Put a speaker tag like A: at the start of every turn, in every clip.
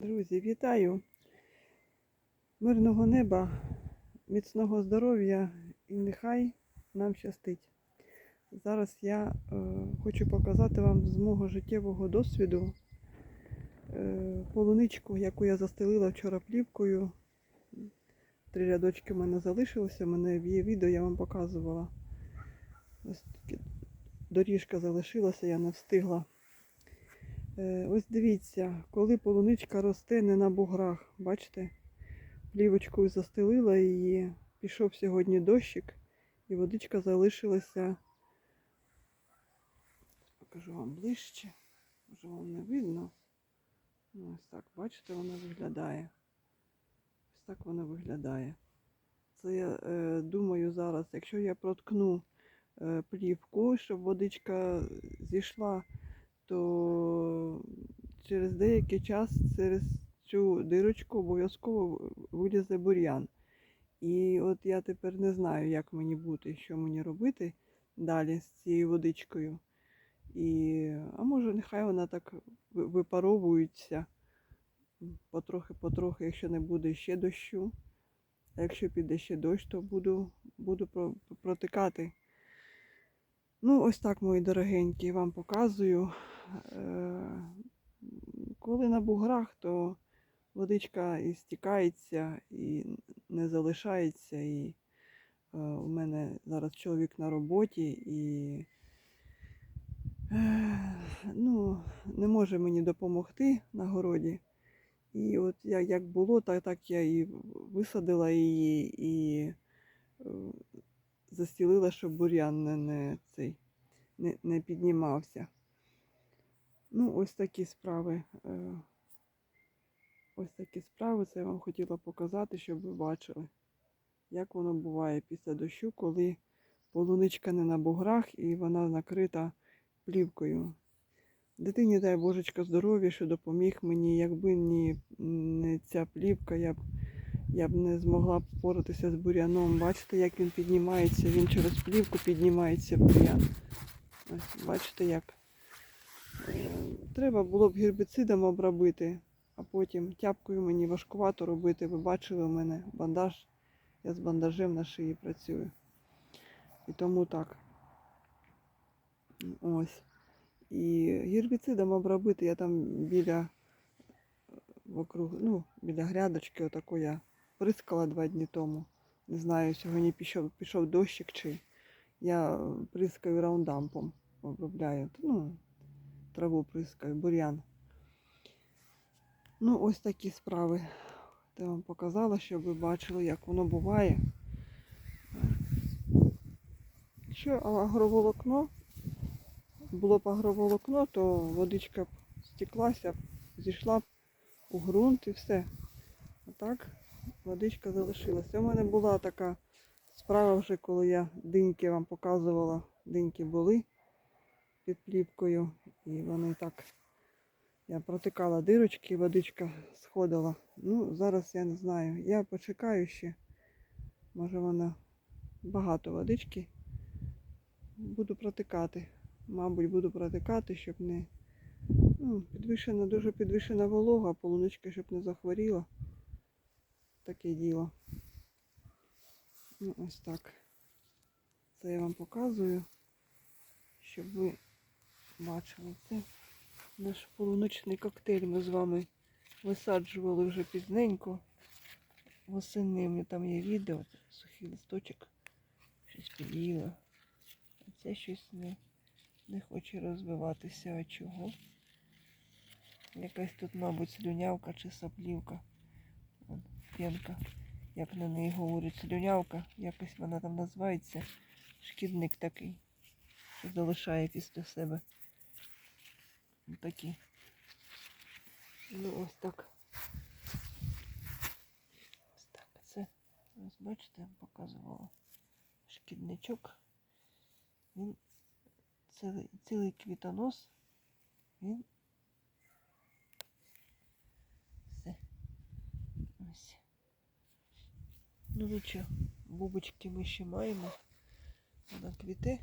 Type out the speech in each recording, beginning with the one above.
A: Друзі, вітаю! Мирного неба, міцного здоров'я і нехай нам щастить. Зараз я е, хочу показати вам з мого життєвого досвіду е, полуничку, яку я застелила вчора плівкою. Три рядочки в мене залишилося, в мене є відео, я вам показувала. Ось доріжка залишилася, я не встигла. Е, Ось дивіться, коли полуничка росте не на буграх, бачите? Плівочкою застелила її, пішов сьогодні дощик, і водичка залишилася. Покажу вам ближче. Може вам не видно. Ну, ось так, бачите, вона виглядає. Ось так вона виглядає. Це я е, думаю зараз, якщо я проткну е, плівку, щоб водичка зійшла то через деякий час через цю дирочку обов'язково вилізе бур'ян. І от я тепер не знаю, як мені бути, що мені робити далі з цією водичкою. І, а може, нехай вона так випаровується потрохи-потрохи, якщо не буде ще дощу. А якщо піде ще дощ, то буду, буду протикати. Ну, ось так, мої дорогенькі, вам показую. Е, Коли на буграх, то водичка і стікається, і не залишається. І е, у мене зараз чоловік на роботі і е, ну, не може мені допомогти на городі. І от як, було, так, так я і висадила її і застілила, щоб бур'ян не, не, цей, не, не піднімався. Ну, ось такі справи. е, Ось такі справи. Це я вам хотіла показати, щоб ви бачили, як воно буває після дощу, коли полуничка не на буграх і вона накрита плівкою. Дитині дай божечка здоров'я, що допоміг мені. Якби не ця плівка, я б, я б не змогла впоратися з бур'яном. Бачите, як він піднімається, він через плівку піднімається бур'ян. Ось, бачите як. Е, Треба було б гербіцидом обробити, а потім тяпкою мені важкувато робити. Ви бачили у мене бандаж. Я з бандажем на шиї працюю. І тому так. Ось. І гербіцидом обробити я там біля вокруг, ну, біля грядочки, отако я прискала два дні тому. Не знаю, сьогодні пішов, пішов дощик чи я прискаю раундампом, обробляю. Ну, траву прискаю, бур'ян. Ну, ось такі справи. Я вам показала, щоб ви бачили, як воно буває. Якщо агроволокно, було б агроволокно, то водичка б стеклася, зійшла б у ґрунт і все. А так водичка залишилася. У мене була така справа вже, коли я диньки вам показувала. Диньки були під плівкою. І вони так. Я протикала дирочки, водичка сходила. Ну, зараз я не знаю. Я почекаю ще. Може вона багато водички. Буду протикати. Мабуть, буду протикати, щоб не ну, підвищена, дуже підвищена волога, полуничка, щоб не захворіла. Таке діло. Ну, ось так. Це я вам показую, щоб ви бачили це. Наш полуничний коктейль ми з вами висаджували вже пізненько. Восени у мене там є відео, сухий листочок, щось під'їла. А це щось не, не хоче розвиватися. А чого? Якась тут, мабуть, слюнявка чи саплівка. П'янка. Як на неї говорять, слюнявка, якось вона там називається. Шкідник такий, що залишає після себе. Такі. Ну ось так. Ось так. Це, ось бачите, я показувала. Шкідничок. Він цілий, цілий квітонос. Він. Все. Ось. Ну нічого, бубочки ми ще маємо. Вона квіте.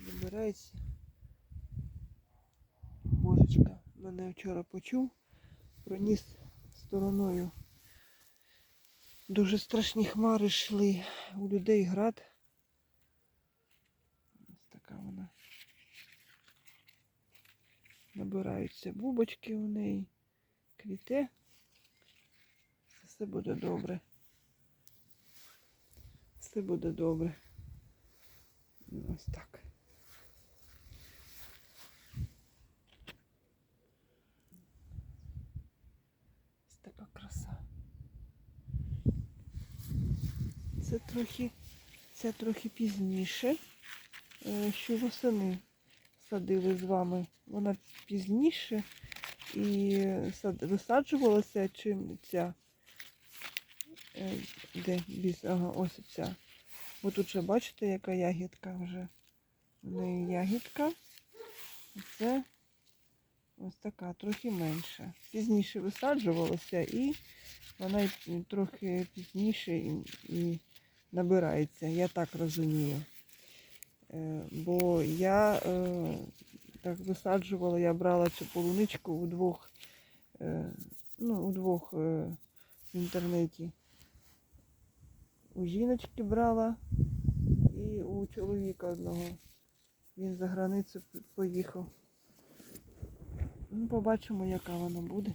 A: Набирається. Божечка мене вчора почув проніс стороною. Дуже страшні хмари йшли. У людей град. Ось така вона. Набираються бубочки у неї, квіте. Все буде добре. Все буде добре. Ось так. Ось така краса. Це трохи, це трохи пізніше, е, що восени садили з вами. Вона пізніше і висаджувалася, чим ця. Е, Де біз? Ага, ось ця. Ви тут вже бачите, яка ягідка вже. В неї ягідка. Це ось така, трохи менша. Пізніше висаджувалася і вона трохи пізніше і, і набирається, я так розумію. Е, Бо я е, так висаджувала, я брала цю полуничку у двох, е, ну, у двох в інтернеті. У жіночки брала і у чоловіка одного. Він за границю поїхав. Ну, побачимо, яка вона буде.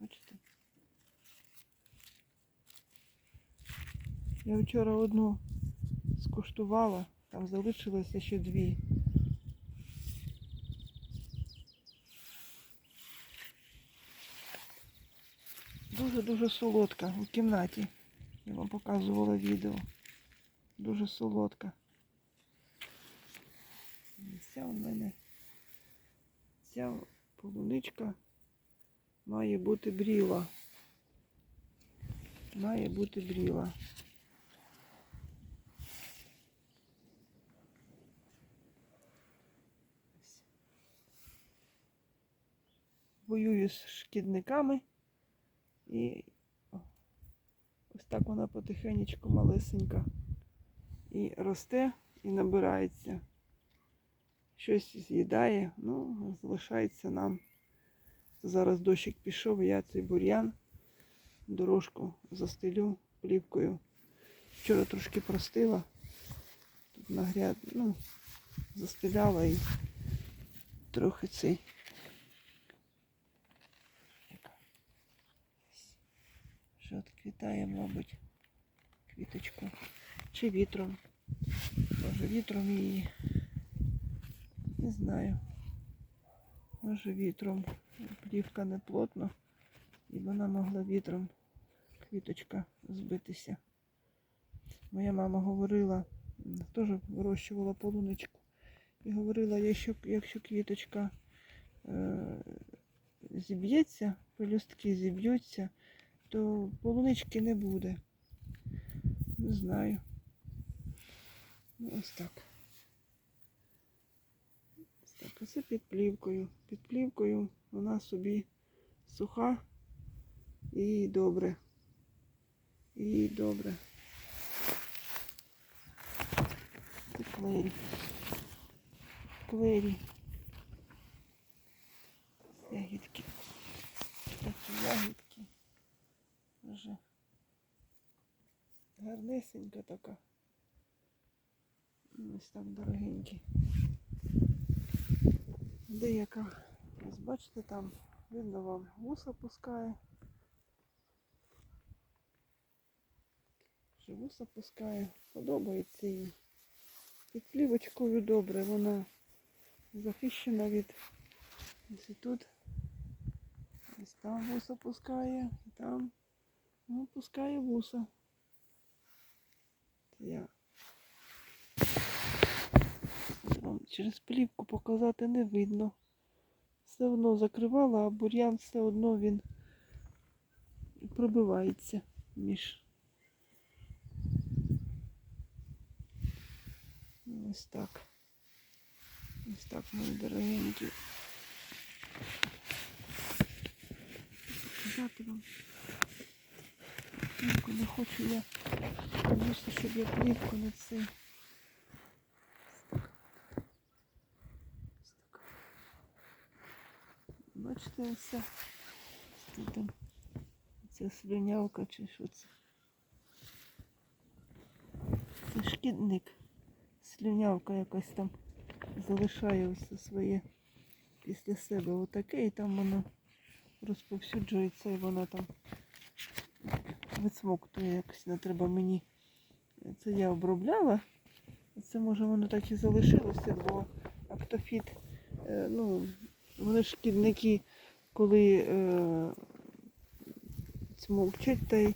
A: Бачите? Я вчора одну скуштувала, там залишилося ще дві. Дуже-дуже солодка у кімнаті. Я вам показувала відео. Дуже солодка. Ця у мене ця полуничка має бути бріла. Має бути бріла. Воюю з шкідниками. І ось так вона потихенечку малесенька. І росте, і набирається. Щось з'їдає, ну, залишається нам. Зараз дощик пішов, я цей бур'ян, дорожку застелю плівкою. Вчора трошки простила. Тут нагряд, ну, застеляла і трохи цей. Що відквітає, мабуть, квіточку. Чи вітром. Може вітром її. Не знаю. Може вітром. Плівка не плотно. І вона могла вітром квіточка збитися. Моя мама говорила, теж вирощувала полуничку. І говорила, якщо, якщо квіточка е, зіб'ється, пелюстки зіб'ються, то полунички не буде. Не знаю. Ну, ось так. Ось так. А це під плівкою. Під плівкою вона собі суха і добре. І добре. Це клері. Клері. Ягідки. Такі ягідки. Дуже гарнесенька така. Ну, Ось так дорогенькі. Деяка, ось бачите, там видно вам вуса пускає. Вже вуса пускає. Подобається їй. Під плівочкою добре, вона захищена від ось і тут. Ось там вуса пускає, і там ну, пускає вуса. Я вам через плівку показати не видно. Все одно закривала, а бур'ян все одно він пробивається між. Ось так. Ось так, мої дорогенькі. Показати вам. Не хочу я Звісно, щоб я плівку не це. Бачите, оце. Що там? Це слюнявка чи що це? Це шкідник. Слюнявка якась там залишає усе своє після себе отаке, і там воно розповсюджується і воно там висмоктує якось. Не треба мені. Це я обробляла. Це може воно так і залишилося, бо актофіт, е, ну, вони ж шкідники, коли е, смокчать, та й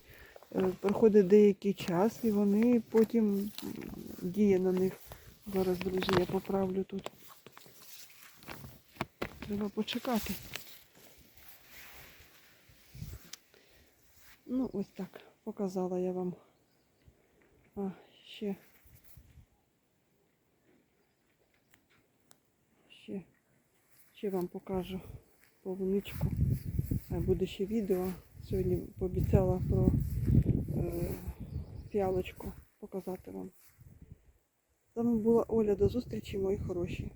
A: е, проходить деякий час і вони потім діє на них. Зараз, друзі, я поправлю тут. Треба почекати. Ну, ось так. Показала я вам. А, ще. Ще, ще вам покажу полуничку. Е, Буде ще відео. Сьогодні пообіцяла про е, фіалочку показати вам. З вами була Оля. До зустрічі, мої хороші.